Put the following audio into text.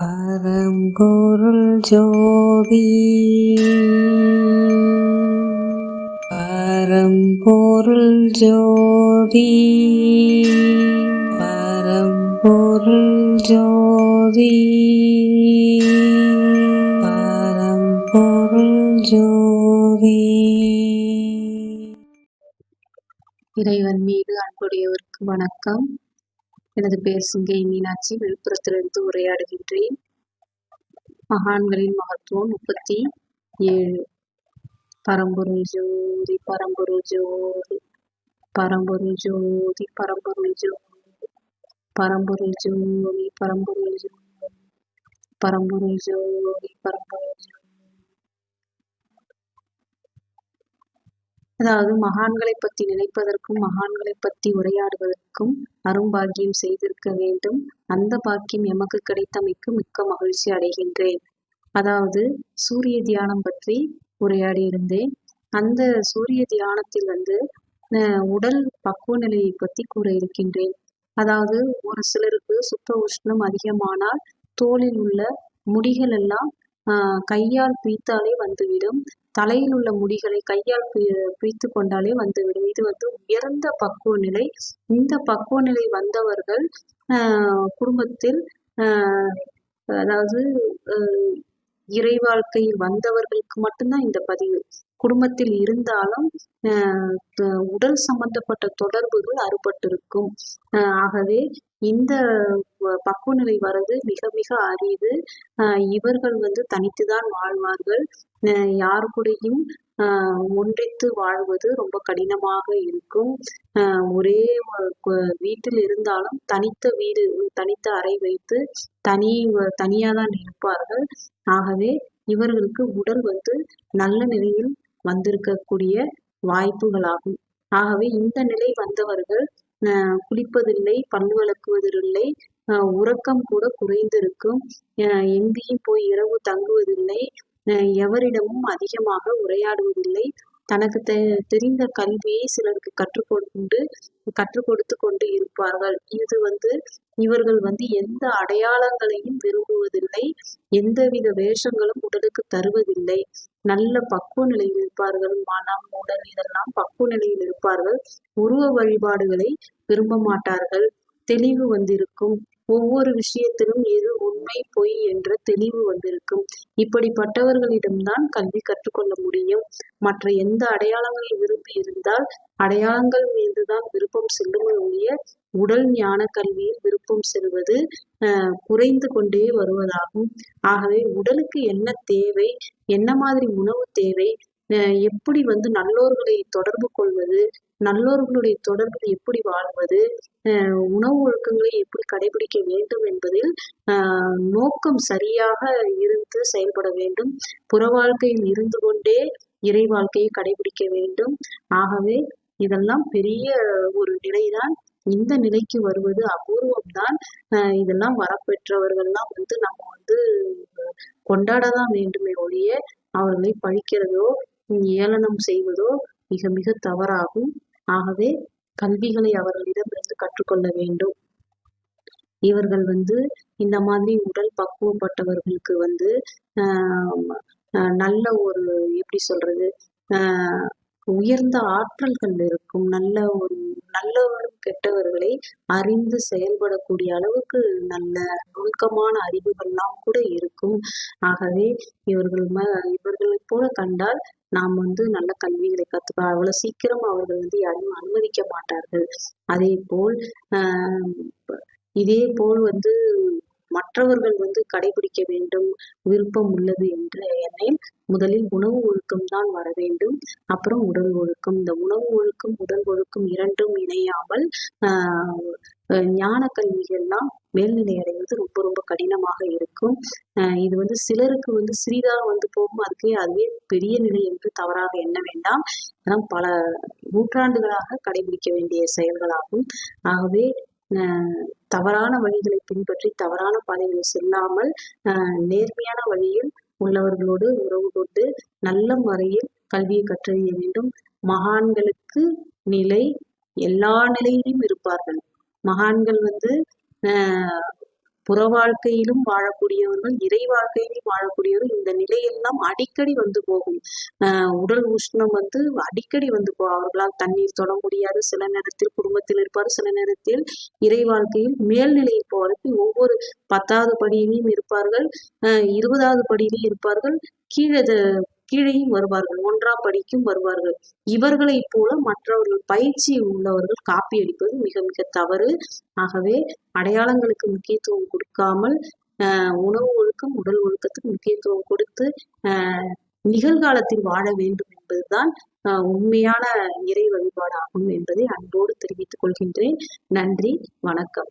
பரம்பொருள் ஜோதி. பரம்பொருள் ஜோதி. பரம்பொருள் ஜோதி. பரம்பொருள் ஜோதி. இறைவன் மீது அன்புடையவருக்கு வணக்கம். எனது பேர் சிங்கை மீனாட்சி விழுப்புரத்திலிருந்து உரையாடுகின்றேன். மகான்களின் மகத்துவம் முப்பத்தி ஏழு. பரம்பொருள் ஜோதி பரம்பொருள் ஜோதி பரம்பொருள் ஜோதி பரம்பொருள் ஜோதி பரம்பொருள் ஜோதி பரம்பொருள் ஜோதி பரம்பொருள் ஜோதி பரம்பொருள் ஜோதி. அதாவது மகான்களை பற்றி நினைப்பதற்கும் மகான்களை பற்றி உரையாடுவதற்கும் அரும்பாக்கியம் செய்திருக்க வேண்டும். அந்த பாக்கியம் எமக்கு கிடைத்தமைக்கு மிக்க மகிழ்ச்சி அடைகின்றேன். அதாவது சூரிய தியானம் பற்றி உரையாடி இருந்தேன். அந்த சூரிய தியானத்தில் வந்து உடல் பக்குவ நிலையை பற்றி கூற இருக்கின்றேன். அதாவது ஒரு சிலருக்கு சுத்த உஷ்ணம் அதிகமானால் தோளில் உள்ள முடிகள் எல்லாம் கையால் பீத்தாலே வந்துவிடும். தலையில் உள்ள முடிகளை கையால் பிய்த்து கொண்டாலே வந்துவிடும். இது வந்து உயர்ந்த பக்குவ நிலை இந்த பக்குவ நிலை வந்தவர்கள் குடும்பத்தில் அதாவது இறை வாழ்க்கையில் வந்தவர்களுக்கு மட்டும்தான் இந்த பதிவு. குடும்பத்தில் இருந்தாலும் உடல் சம்பந்தப்பட்ட தொடர்புகள் அறுபட்டிருக்கும். ஆகவே இந்த பக்குவ நிலை வர்றது மிக மிக அரிது. இவர்கள் வந்து தனித்துதான் வாழ்வார்கள். யார் கூடயும் ஒன்றித்து வாழ்வது ரொம்ப கடினமாக இருக்கும். ஒரே வீட்டில் இருந்தாலும் தனித்த வீடு தனித்த அறை வைத்து தனி தனியாக தான் இருப்பார்கள். ஆகவே இவர்களுக்கு உடல் வந்து நல்ல நிலையில் வந்திருக்கக்கூடிய வாய்ப்புகளாகும். ஆகவே இந்த நிலை வந்தவர்கள் குளிப்பதில்லை பல் விளக்குவதில்லை உறக்கம் கூட குறைந்திருக்கும். எங்கேயும் போய் இரவு தங்குவதில்லை. எவரிடமும் அதிகமாக உரையாடுவதில்லை. தனக்கு தெ தெரிந்த கல்வியை சிலருக்கு கற்றுக் கொண்டு கற்றுக் கொடுத்து கொண்டு இருப்பார்கள். இது வந்து இவர்கள் வந்து எந்த அடையாளங்களையும் விரும்புவதில்லை. எந்தவித வேஷங்களும் உடலுக்கு தருவதில்லை. நல்ல பக்குவ நிலையில் இருப்பார்கள். மனம் உடல் இதெல்லாம் பக்குவ நிலையில் இருப்பார்கள். உருவ வழிபாடுகளை விரும்ப மாட்டார்கள். தெளிவு வந்திருக்கும். ஒவ்வொரு விஷயத்திலும் எது உண்மை பொய் என்ற தெளிவு வந்திருக்கும். இப்படிப்பட்டவர்களிடம்தான் கல்வி கற்றுக்கொள்ள முடியும். மற்ற எந்த அடையாளங்களை விரும்பி இருந்தால் அடையாளங்கள் மீதுதான் விருப்பம் செல்லுமே ஒழிய உடல் ஞான கல்வியில் விருப்பம் செல்வது குறைந்து கொண்டே வருவதாகும். ஆகவே உடலுக்கு என்ன தேவை என்ன மாதிரி உணவு தேவை எப்படி வந்து நல்லோர்களை தொடர்பு கொள்வது நல்லோர்களுடைய தொடர்பில் எப்படி வாழ்வது உணவு ஒழுக்கங்களை எப்படி கடைபிடிக்க வேண்டும் என்பதில் நோக்கம் சரியாக இருந்து செயல்பட வேண்டும். புற வாழ்க்கையில் இருந்து கொண்டே இறை வாழ்க்கையை கடைபிடிக்க வேண்டும். ஆகவே இதெல்லாம் பெரிய ஒரு நிலைதான். இந்த நிலைக்கு வருவது அபூர்வம்தான். இதெல்லாம் வரப்பெற்றவர்கள்லாம் வந்து நம்ம வந்து கொண்டாடதான் வேண்டுமே ஒழிய அவர்களை பழிக்கிறதோ ஏளனம் செய்வதோ மிக மிக தவறாகும். ஆகவே கல்விகளை அவர்களிடமிருந்து கற்றுக்கொள்ள வேண்டும். இவர்கள் வந்து இந்த மாதிரி உடல் பக்குவப்பட்டவர்களுக்கு வந்து நல்ல ஒரு எப்படி சொல்றது உயர்ந்த ஆற்றல்கள் இருக்கும். நல்ல ஒரு நல்லவர்களும் கெட்டவர்களை அறிந்து செயல்படக்கூடிய அளவுக்கு நல்ல நுணுக்கமான அறிவுகள்லாம் கூட இருக்கும். ஆகவே இவர்கள் ம இவர்களை போல கண்டால் நாம் வந்து நல்ல கல்விகளை கற்றுக்கலாம் அவ்வளவு சீக்கிரம் அவர்கள் வந்து யாரையும் அனுமதிக்க மாட்டார்கள். அதே போல் இதே போல் வந்து மற்றவர்கள் வந்து கடைபிடிக்க வேண்டும் விருப்பம் உள்ளது என்ற எண்ணெயில் முதலில் உணவு ஒழுக்கம் தான் வர வேண்டும். அப்புறம் உடல் ஒழுக்கம். இந்த உணவு ஒழுக்கம் உடல் ஒழுக்கம் இரண்டும் இணையாமல் ஞான கல்விகள்லாம் மேல்நிலை அடைவது ரொம்ப ரொம்ப கடினமாக இருக்கும். இது வந்து சிலருக்கு வந்து சிறிதாக வந்து போகும். அதுக்கே அதுவே பெரிய நிலை என்று தவறாக எண்ண வேண்டாம். ஆனால் பல நூற்றாண்டுகளாக கடைபிடிக்க வேண்டிய செயல்களாகும். ஆகவே தவறான வழிகளை பின்பற்றி தவறான பாதைகள் செல்லாமல் நேர்மையான வழியில் உள்ளவர்களோடு உறவு கொண்டு நல்ல முறையில் கல்வியை கற்றறிய வேண்டும். மகான்களுக்கு நிலை எல்லா நிலையிலும் இருப்பார்கள். மகான்கள் வந்து புற வாழ்க்கையிலும் வாழக்கூடியவர்கள் இறை வாழ்க்கையிலும் வாழக்கூடியவர்கள் இந்த நிலையெல்லாம் அடிக்கடி வந்து போகும். உடல் உஷ்ணம் வந்து அடிக்கடி வந்து போ அவர்களால் தண்ணீர் தொட முடியாது. சில நேரத்தில் குடும்பத்தில் இருப்பார் சில நேரத்தில் இறை வாழ்க்கையில் மேல்நிலையில் போவதற்கு ஒவ்வொரு பத்தாவது படியிலையும் இருப்பார்கள் இருபதாவது படியிலையும் இருப்பார்கள். கீழே கீழேயும் வருவார்கள் ஒன்றாம் படிக்கும் வருவார்கள். இவர்களைப் போல மற்றவர்கள் பயிற்சி உள்ளவர்கள் காப்பி அடிப்பது மிக மிக தவறு. ஆகவே அடையாளங்களுக்கு முக்கியத்துவம் கொடுக்காமல் ஆஹ் உணவு ஒழுக்கம் உடல் ஒழுக்கத்துக்கு முக்கியத்துவம் கொடுத்து ஆஹ் நிகழ்காலத்தில் வாழ வேண்டும் என்பதுதான் உண்மையான இறை வழிபாடாகும் என்பதை அன்போடு தெரிவித்துக் கொள்கின்றேன். நன்றி வணக்கம்.